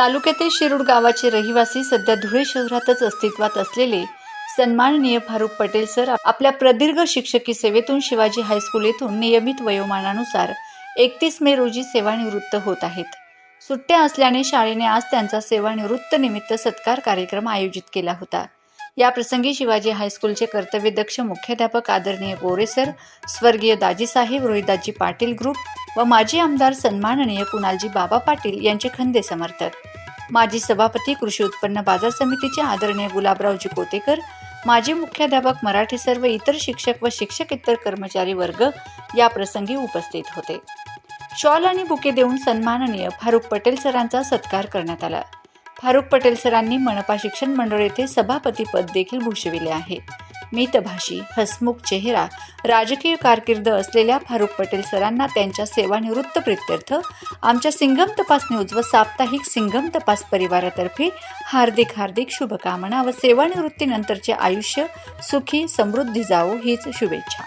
तालुक्यातील शिरूड गावाचे रहिवासी सध्या धुळे शहरातच अस्तित्वात असलेले सन्माननीय फारुख पटेल सर आपल्या प्रदीर्घ शिक्षकी सेवेतून शिवाजी हायस्कूल येथून नियमित वयोमानानुसार एकतीस मे रोजी सेवानिवृत्त होत आहेत. सुट्ट्या असल्याने शाळेने आज त्यांचा सेवानिवृत्त निमित्त सत्कार कार्यक्रम आयोजित केला होता. या प्रसंगी शिवाजी हायस्कूलचे कर्तव्यदक्ष मुख्याध्यापक आदरणीय गोरे सर स्वर्गीय दाजीसाहेब रोहिदाजी पाटील ग्रुप व माजी आमदार सन्माननीय कुणालजी बाबा पाटील यांचे खंदे समर्थक. माजी सभापती कृषी उत्पन्न बाजार समितीचे आदरणीय गुलाबरावजी कोतेकर माजी मुख्याध्यापक मराठी सर्व इतर शिक्षक व शिक्षकेतर कर्मचारी वर्ग या प्रसंगी उपस्थित होते. शॉल आणि बुके देऊन सन्माननीय फारुख पटेल सरांचा सत्कार करण्यात आला. फारुख पटेल सरांनी मनपा शिक्षण मंडळ येथे सभापती पद देखील भूषविले आहे. मितभाषी हसमुख चेहरा राजकीय कारकीर्द असलेल्या फारुख पटेल सरांना त्यांच्या सेवानिवृत्त प्रित्यर्थ आमच्या सिंगम तपास न्यूज व साप्ताहिक सिंगम तपास परिवारातर्फे हार्दिक हार्दिक शुभकामना व सेवानिवृत्तीनंतरचे आयुष्य सुखी समृद्धी जावो हीच शुभेच्छा.